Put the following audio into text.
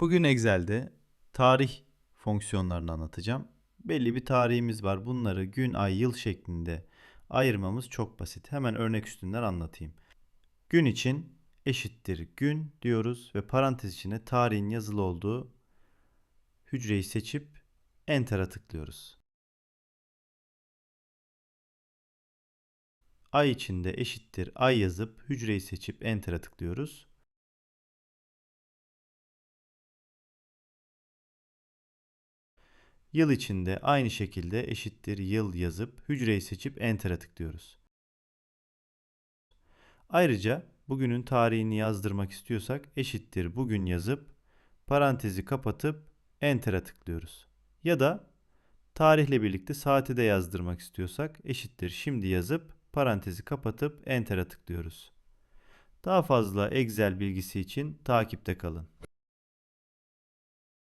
Bugün Excel'de tarih fonksiyonlarını anlatacağım. Belli bir tarihimiz var. Bunları gün, ay, yıl şeklinde ayırmamız çok basit. Hemen örnek üstünden anlatayım. Gün için eşittir gün diyoruz ve parantez içine tarihin yazılı olduğu hücreyi seçip Enter'a tıklıyoruz. Ay içinde eşittir ay yazıp hücreyi seçip Enter'a tıklıyoruz. Yıl içinde aynı şekilde eşittir yıl yazıp hücreyi seçip Enter'a tıklıyoruz. Ayrıca bugünün tarihini yazdırmak istiyorsak eşittir bugün yazıp parantezi kapatıp Enter'a tıklıyoruz. Ya da tarihle birlikte saati de yazdırmak istiyorsak eşittir şimdi yazıp parantezi kapatıp Enter'a tıklıyoruz. Daha fazla Excel bilgisi için takipte kalın.